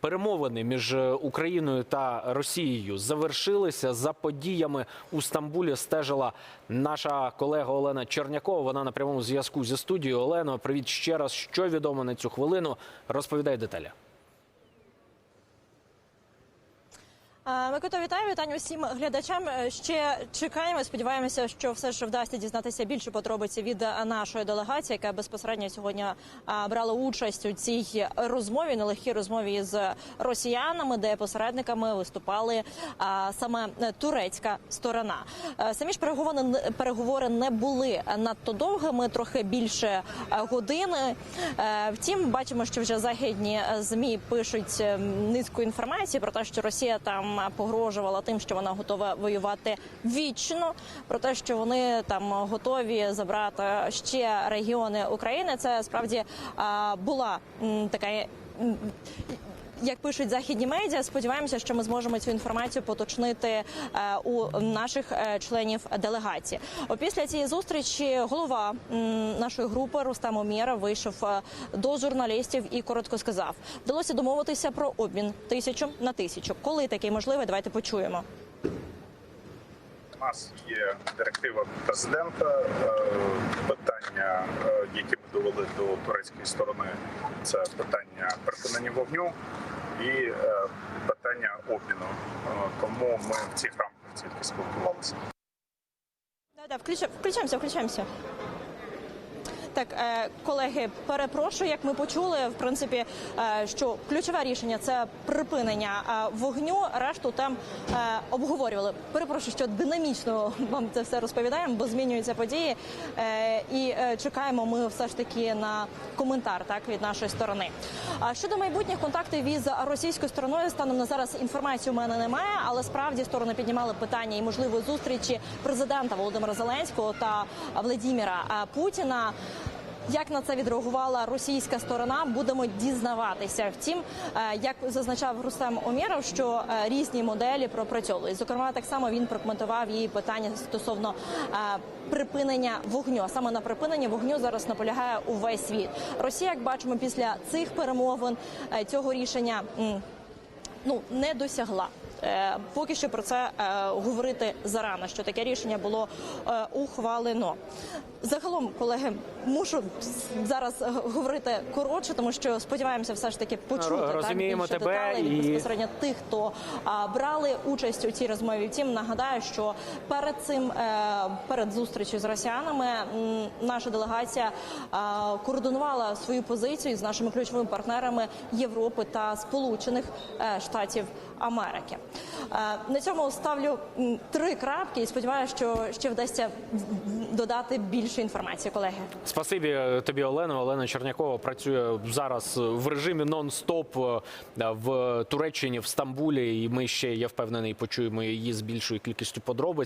Перемовини між е, Україною та Росією завершилися. За подіями у Стамбулі стежила наша колега Олена Чернякова. Вона на прямому зв'язку зі студією. Олено, привіт ще раз. Що відомо на цю хвилину? Розповідай деталі. Микита, вітаю, вітання усім глядачам. Е, Ще чекаємо. Сподіваємося, що все ж вдасться дізнатися більше подробиці від е, нашої делегації, яка безпосередньо сьогодні е, брала участь у цій розмові, нелегкій розмові з росіянами, де посередниками виступали саме турецька сторона. Самі ж переговори переговори не були надто довгими, трохи більше години. Втім, бачимо, що вже західні змі пишуть низку інформації про те, що Росія там погрожувала тим, що вона готова воювати вічно, про те, що вони там готові забрати ще регіони України. Це справді була така. Як пишуть західні медіа, сподіваємося, що ми зможемо цю інформацію поточнити е, у наших е, членів делегації. Опісля цієї зустрічі голова нашої групи Рустам Омєра вийшов е, до журналістів і коротко сказав: вдалося домовитися про обмін тисячу на тисячу. Коли такий можливий, давайте почуємо. У нас є директива президента. е, Питання, е, які ми довели до турецької сторони, це питання припинення вогню і е, питання обміну. Тому ми в цих рамках тільки спілкувалися. Да, да, включаємося, включаємося. Так, е, колеги, перепрошую, як ми почули, в принципі, е, що ключове рішення це припинення е, вогню. Решту там обговорювали. Перепрошую, що динамічно вам це все розповідаємо, бо змінюються події. І чекаємо ми все ж таки на коментар так від нашої сторони. Щодо майбутніх контактів із російською стороною, станом на зараз інформації у мене немає, але справді сторони піднімали питання і можливої зустрічі президента Володимира Зеленського та Владіміра Путіна. Як на це відреагувала російська сторона, будемо дізнаватися. Втім, е, як зазначав Рустем Омєров, що е, різні моделі пропрацьовують. Зокрема, так само він прокоментував її питання стосовно е, припинення вогню. Саме на припинення вогню зараз наполягає увесь світ. Росія, як бачимо, після цих перемовин цього рішення ну не досягла. Е, Поки що про це е, говорити зарано, що таке рішення було е, ухвалено. Загалом, колеги, мушу зараз говорити коротше, тому що сподіваємося, все ж таки почути Ро- так, розуміємо більше тебе деталей і- безпосередньо тих, хто брали участь у цій розмові. Втім, нагадаю, що перед цим перед зустрічю з росіянами наша делегація координувала свою позицію з нашими ключовими партнерами Європи та Сполучених Штатів Америки. Е, На цьому ставлю три крапки і сподіваюся, що ще вдасться додати більше інформації, колеги. Спасибі е, тобі, Олено. Олена Чернякова працює зараз в режимі нон-стоп е, в Туреччині, в Стамбулі. І ми ще я впевнений, почуємо її з більшою кількістю подробиць.